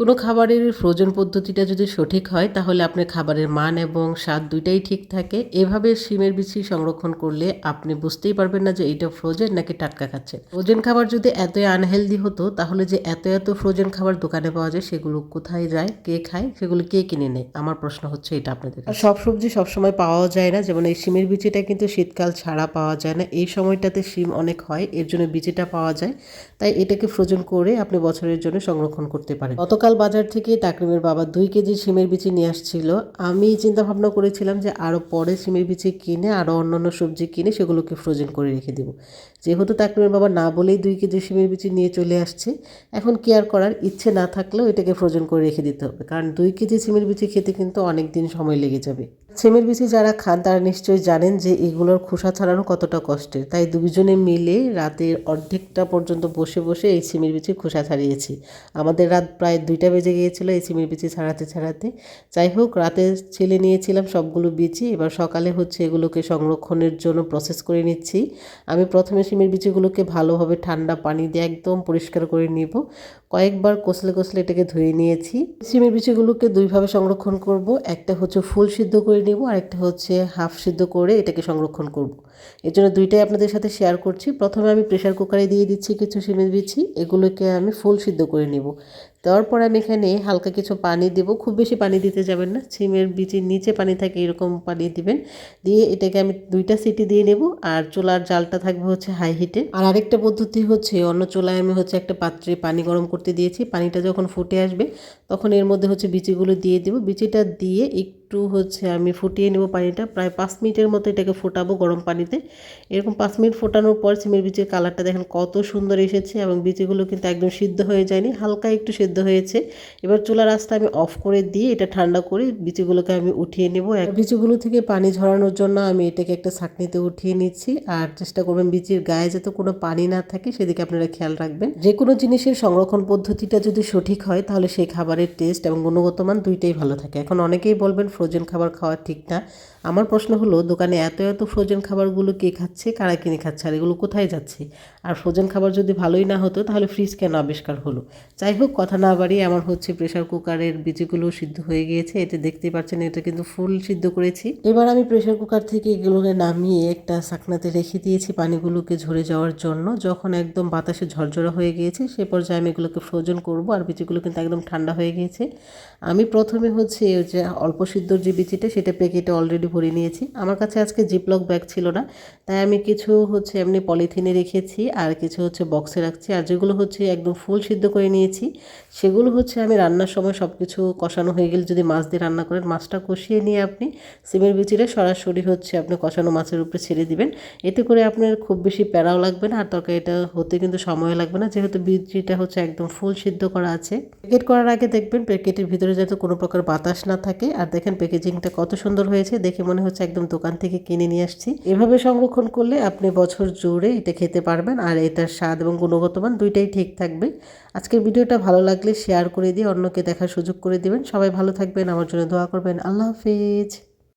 কোনো খাবারের ফ্রোজেন পদ্ধতিটা যদি সঠিক হয়, তাহলে আপনার খাবারের মান এবং স্বাদ দুইটাই ঠিক থাকে। এভাবে শিমের বিচি সংরক্ষণ করলে আপনি বুঝতেই পারবেন না যে এটা ফ্রোজেন নাকি টাটকা খাচ্ছেন ফ্রোজেন খাবার যদি এতই আনহেলদি হতো, তাহলে যে এত এত ফ্রোজেন খাবার দোকানে পাওয়া যায়, সেগুলো কোথায় যায়, কে খায়, সেগুলো কে কিনে নেয়? আমার প্রশ্ন হচ্ছে এটা আপনাদের সব সবজি সবসময় পাওয়া যায় না, যেমন এই শিমের বিচিটা কিন্তু শীতকাল ছাড়া পাওয়া যায় না। এই সময়টাতে শিম অনেক হয়, এর জন্য বিচিটা পাওয়া যায়। তাই এটাকে ফ্রোজেন করে আপনি বছরের জন্য সংরক্ষণ করতে পারেন। গতকাল বাজার থেকে তাকরিমের বাবা দুই কেজি সিমের বিচি নিয়ে আসছিল। আমি চিন্তাভাবনা করেছিলাম যে আরও পরে সিমের বিচি কিনে আরও অন্যান্য সবজি কিনে সেগুলোকে ফ্রোজেন করে রেখে দেবো। যেহেতু তাকরিমের বাবা না বলেই দুই কেজি সিমের বিচি নিয়ে চলে আসছে, এখন কেয়ার করার ইচ্ছে না থাকলেও এটাকে ফ্রোজেন করে রেখে দিতে হবে। কারণ দুই কেজি সিমের বিচি খেতে কিন্তু অনেক দিন সময় লেগে যাবে। সিমের বিচি যারা খান, তারা নিশ্চয়ই জানেন যে এগুলোর খোসা ছাড়ানো কতটা কষ্টের। তাই দুজনে মিলে রাতের অর্ধেকটা পর্যন্ত বসে বসে এই সিমের বিচির খোসা ছাড়িয়েছি। আমাদের রাত প্রায় দুইটা বেজে গিয়েছিল এই সিমের বিচি ছাড়াতে ছাড়াতে। যাই হোক, রাতে ছেলে নিয়েছিলাম সবগুলো বিচি। এবার সকালে হচ্ছে এগুলোকে সংরক্ষণের জন্য প্রসেস করে নিচ্ছি। আমি প্রথমে সিমের বিচিগুলোকে ভালোভাবে ঠান্ডা পানি দিয়ে একদম পরিষ্কার করে নিব। কয়েকবার কষলে কষলে এটাকে ধুয়ে নিয়েছি। শিমের বিচিগুলোকে দুইভাবে সংরক্ষণ করব। একটা হচ্ছে ফুল সিদ্ধ করে নেব আর একটা হচ্ছে হাফ সিদ্ধ করে এটাকে সংরক্ষণ করব। এর জন্য দুইটাই আপনাদের সাথে শেয়ার করছি। প্রথমে আমি প্রেশার কুকারে দিয়ে দিচ্ছি কিছু শিমের বিচি এগুলোকে আমি ফুল সিদ্ধ করে নিব। দেওয়ার পর আমি এখানে হালকা কিছু পানি দেবো। খুব বেশি পানি দিতে যাবেন না। সিমের বিচির নিচে পানি থাকে এরকম পানি দিবেন। দিয়ে এটাকে আমি দুইটা সিটি দিয়ে নেব। আর চোলার জালটা থাকবে হচ্ছে হাই হিটে আর আরেকটা পদ্ধতি হচ্ছে, অন্য চোলায় আমি হচ্ছে একটা পাত্রে পানি গরম করতে দিয়েছি। পানিটা যখন ফুটে আসবে, তখন এর মধ্যে হচ্ছে বিচিগুলো দিয়ে দেবো। বিচিটা দিয়ে একটু হচ্ছে আমি ফুটিয়ে নেব পানিটা। প্রায় পাঁচ মিনিটের মতো এটাকে ফোটাবো গরম পানিতে। এরকম পাঁচ মিনিট ফোটানোর পর সিমের বিচির কালারটা দেখেন কত সুন্দর এসেছে এবং বিচিগুলো কিন্তু একদম সিদ্ধ হয়ে যায়নি, হালকা একটু সিদ্ধ হয়েছে। এবার চুলার আঁচটা আমি অফ করে দিয়ে এটা ঠান্ডা করে বিচিগুলোকে আমি উঠিয়ে নেব। বিচিগুলো থেকে পানি ঝরানোর জন্য আমি এটাকে একটা ছাঁকনিতে উঠিয়ে নিচ্ছি। আর চেষ্টা করবেন বিচির গায়ে যাতে কোনো পানি না থাকে, সেদিকে আপনারা খেয়াল রাখবেন। যে কোনো জিনিসের সংরক্ষণ পদ্ধতিটা যদি সঠিক হয়, তাহলে সেই খাবারের টেস্ট এবং গুণগত মান দুইটাই ভালো থাকে। এখন অনেকেই বলবেন ফ্রোজেন খাবার খাওয়া ঠিক না। আমার প্রশ্ন হলো, দোকানে এত এত ফ্রোজেন খাবারগুলো কে খাচ্ছে, কারা কিনে খাচ্ছে, আর এগুলো কোথায় যাচ্ছে? আর ফ্রোজেন খাবার যদি ভালোই না হতো, তাহলে ফ্রিজ কেন আবিষ্কার হলো? যাই হোক, কথা না বাড়িয়ে আমার হচ্ছে প্রেশার কুকারের বিচিগুলো সিদ্ধ হয়ে গিয়েছে এটা দেখতে পাচ্ছেন এটা কিন্তু ফুল সিদ্ধ করেছি। এবার আমি প্রেশার কুকার থেকে এগুলোকে নামিয়ে একটা সাকনাতে রেখে দিয়েছি পানিগুলোকে ঝরে যাওয়ার জন্য। যখন একদম বাতাসে ঝরঝরা হয়ে গিয়েছে, সে পর্যায়ে আমি এগুলোকে ফ্রোজেন করব, আর বিচিগুলো কিন্তু একদম ঠান্ডা হয়ে গিয়েছে। আমি প্রথমে হচ্ছে যে অল্প সিদ্ধর যে বিচিটা সেটা প্যাকেটে অলরেডি ভরে নিয়েছি। আমার কাছে আজকে জিপলক ব্যাগ ছিল না। তাই আমি কিছু হচ্ছে এমনি পলিথিনে রেখেছি আর কিছু হচ্ছে বক্সে রাখছি। আর যেগুলো হচ্ছে একদম ফুল সিদ্ধ করে নিয়েছি, সেগুলো হচ্ছে আমি রান্নার সময় সব কিছু কষানো হয়ে গেলে যদি মাছ দিয়ে রান্না করেন, মাছটা কষিয়ে নিয়ে আপনি সিমের বিচিটা সরাসরি হচ্ছে আপনি কষানো মাছের উপরে ছেড়ে দিবেন। এতে করে আপনার খুব বেশি প্যারাও লাগবে না, আর তরকারিটা হতে কিন্তু সময় লাগবে না। যেহেতু বিচিটা হচ্ছে একদম ফুল সিদ্ধ করা আছে। প্যাকেট করার আগে দেখবেন প্যাকেটের ভিতরে যাতে কোনো প্রকার বাতাস না থাকে। আর দেখেন প্যাকেজিংটা কত সুন্দর হয়েছে, দেখে মনে হচ্ছে একদম দোকান থেকে কিনে নিয়ে আসছি। এভাবে সংরক্ষণ করলে আপনি বছর জুড়ে এটা খেতে পারবেন আর এটার স্বাদ এবং গুণগত মান দুইটাই ঠিক থাকবে। আজকের ভিডিওটা ভালো লাগলে শেয়ার করে দিয়ে অন্যকে দেখার সুযোগ করে দিবেন। সবাই ভালো থাকবেন, আমার জন্য দোয়া করবেন। আল্লাহ হাফিজ।